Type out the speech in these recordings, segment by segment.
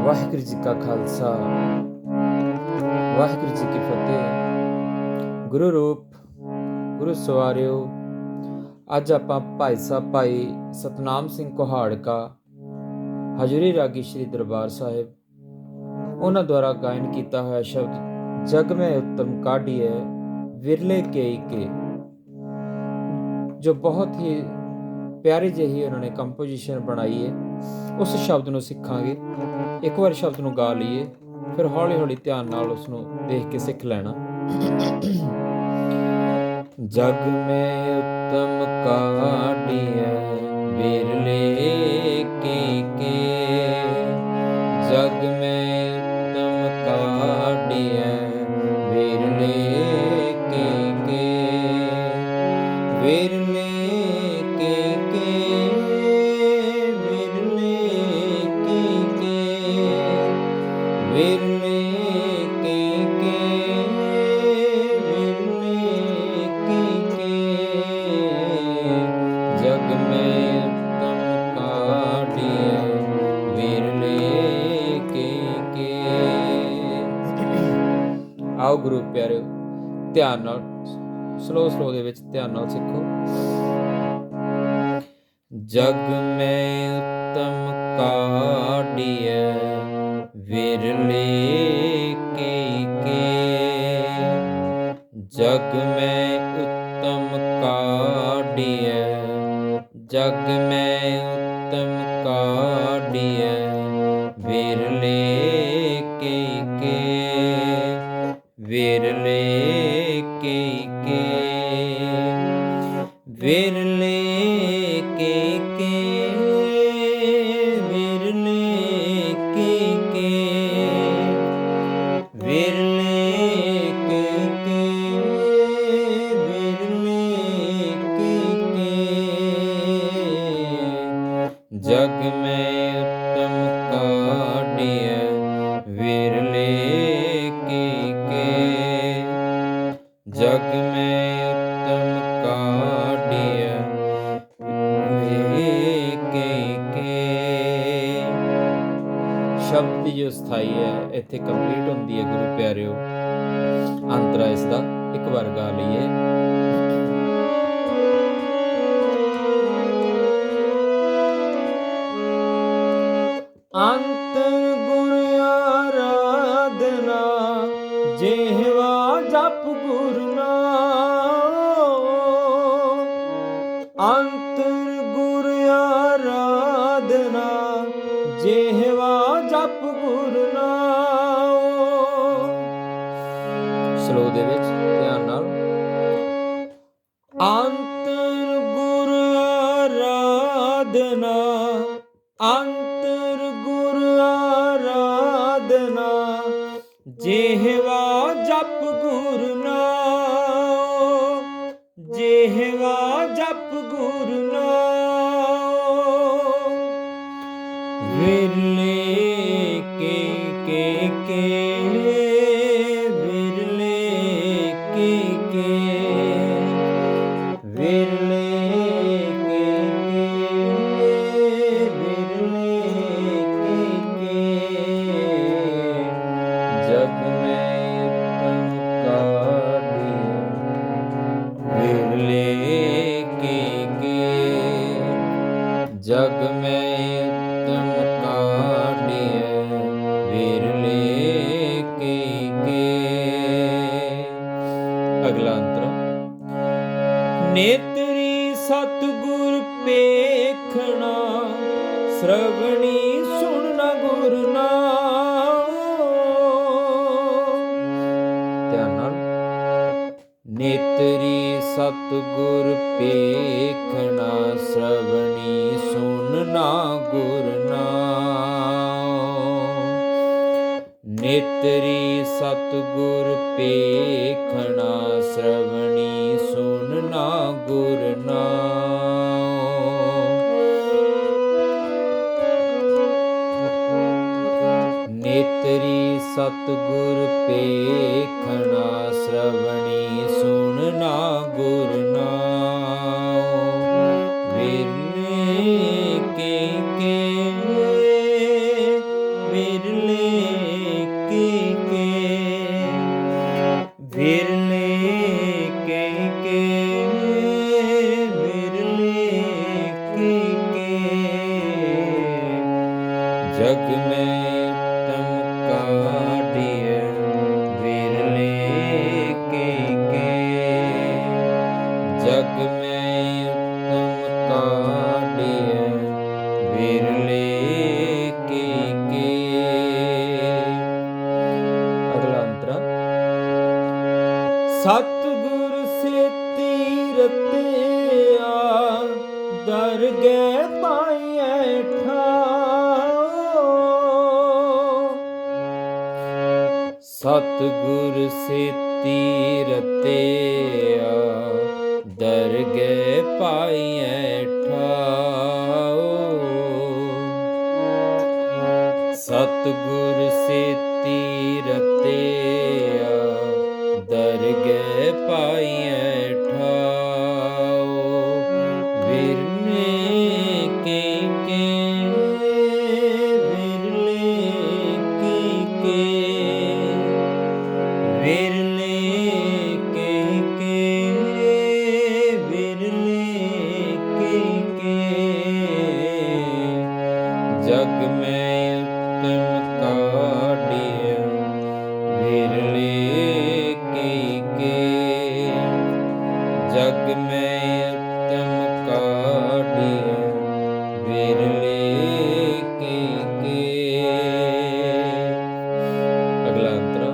ਵਾਹਿਗੁਰੂ ਜੀ ਕਾ ਖਾਲਸਾ ਵਾਹਿਗੁਰੂ ਜੀ ਕੀ ਫਤਿਹ ਗੁਰੂ ਰੂਪ ਗੁਰੂ ਸਵਾਰਿਓ ਅੱਜ ਆਪਾਂ ਭਾਈ ਸਾਹਿਬ ਭਾਈ ਸਤਨਾਮ ਸਿੰਘ ਕੁਹਾੜਕਾ ਹਜੂਰੀ ਰਾਗੀ ਸ਼੍ਰੀ ਦਰਬਾਰ ਸਾਹਿਬ ਉਹਨਾਂ ਦੁਆਰਾ ਗਾਇਨ ਕੀਤਾ ਹੋਇਆ ਸ਼ਬਦ ਜਗ ਮੈਂ ਉੱਤਮ ਕਾਢੀਏ ਵਿਰਲੇ ਕੇਈ ਕੇ ਜੋ ਬਹੁਤ ਹੀ ਪਿਆਰੀ ਜਿਹੀ ਉਹਨਾਂ ਨੇ ਕੰਪੋਜੀਸ਼ਨ ਬਣਾਈ ਹੈ ਉਸ ਸ਼ਬਦ ਨੂੰ ਸਿੱਖਾਂਗੇ। ਇੱਕ ਵਾਰ ਸ਼ਬਦ ਨੂੰ ਗਾ ਲਈਏ, ਫਿਰ ਹੌਲੀ ਹੌਲੀ ਧਿਆਨ ਨਾਲ ਉਸ ਨੂੰ ਦੇਖ ਕੇ ਸਿੱਖ ਲੈਣਾ। ਜਗ ਮੈਂ ਉੱਤਮ ਕਾਢੀਐ, ਵਿਰਲੇ ਕੇ ਕੇ ਜਗ ਮੈਂ ਉੱਤਮ ਕਾਢੀਐ ਆਓ ਗੁਰੂ ਪਿਆਰਿਓ, ਧਿਆਨ ਨਾਲ ਸਲੋ ਸਲੋ ਦੇ ਵਿੱਚ ਧਿਆਨ ਨਾਲ ਸਿੱਖੋ। ਜਗ ਮੈਂ ਉੱਤਮ ਕਾਢੀਐ, ਵਿਰਲੇ ਕੇ ਕੇ। ਜਗ ਮੈਂ ਉੱਤਮ ਕਾਢੀਐ, ਜਗ ਮੈਂ ਕੇ ਦੀ ਜੋ ਸਥਾਈ ਹੈ, ਇੱਥੇ ਕੰਪਲੀਟ ਹੁੰਦੀ ਹੈ ਗੁਰੂ ਪਿਆਰਿਓ। ਅੰਤਰਾ ਇਸ ਦਾ ਇੱਕ ਵਾਰ ਗਾ ਲਈਏ। ਅੰਤ ਗੁਰ ਆਰਾਧਨਾ, ਜਿਹਵਾ ਜਪ ਗੁਰ ਨਾਮ। ਅੰਤਰ ਗੁਰ ਆਰਾਧਨਾ, ਜਿਹਵਾ ਸਲੋ ਦੇ ਵਿੱਚ ਧਿਆਨ ਨਾਲ। ਅੰਤਰ ਗੁਰ ਆਰਾਧਨਾ ਅੰਤਰ ਗੁਰ ਆਰਾਧਨਾ ਜਿਹਵਾ ਅਗਲਾ ਅੰਤਰਾ। ਨੇਤਰੀ ਸਤਗੁਰ ਪੇਖਣਾ ਸ਼ਰਵਣੀ ਸੁਣਨਾ ਗੁਰ ਨਾਮ। ਧਿਆਨ ਨਾਲ। ਨੇਤਰੀ ਸਤਗੁਰ ਪੇਖਣਾ ਸ਼ਰਵਣੀ ਸੁਨਣਾ ਗੁਰ ਨਾਮ ਨੇਤਰੀ ਸਤਗੁਰ ਪੇਖਣਾ ਸ਼੍ਰਵਣੀ ਸੁਨਣਾ ਗੁਰ ਨਾਮ ਨੇਤਰੀ ਸਤਗੁਰ ਪੇਖਣਾ ਸ਼੍ਰਵਣੀ ਸੁਨਣਾ ਗੁਰ ਨਾਮ ਵਿਰਲੇ ਸਤਗੁਰ ਸੇ ਤੀਰਤਿਆ ਦਰਗੇ ਪਾਈਐ ਠਾਓ ਸਤਗੁਰ ਸੇ ਤੀਰਤਿਆ ਦਰਗੇ ਪਾਈਐ ਠਾਓ ਸਤਗੁਰ ਸੇ ਦਰਗਹਿ ਪਾਈਐ ਜਗ ਮੈਂ ਉਤਮ ਕਾਢਿਆ, ਵਿਰਲੇ ਕੇ ਕੇ। ਅਗਲਾ ਅੰਤਰਾ।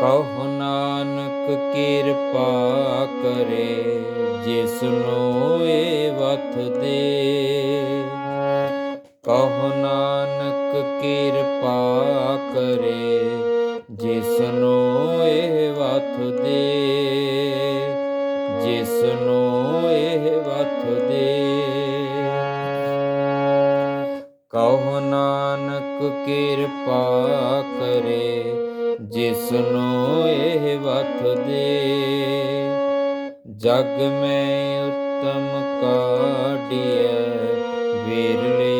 ਕਹੋ ਨਾਨਕ ਕਿਰਪਾ ਕਰੇ, ਜਿਸ ਨੂੰ ਇਹ ਵਥ ਦੇ। ਕਹੋ ਨਾਨਕ ਕਿਰਪਾ ਕਰੇ, ਜਿਸ ਨੂੰ ਇਹ ਵਥ ਦੇ। ਜਿਸ ਇਹ ਵਥ ਦੇ ਕਹੋ ਨਾਨਕ ਕਿਰਪਾ ਕਰੇ, ਜਿਸਨੂੰ ਇਹ ਵਥ ਦੇ ਜਗ ਮੈਂ ਉਤਮ ਕਾਢਿਐ, ਵਿਰਲੇ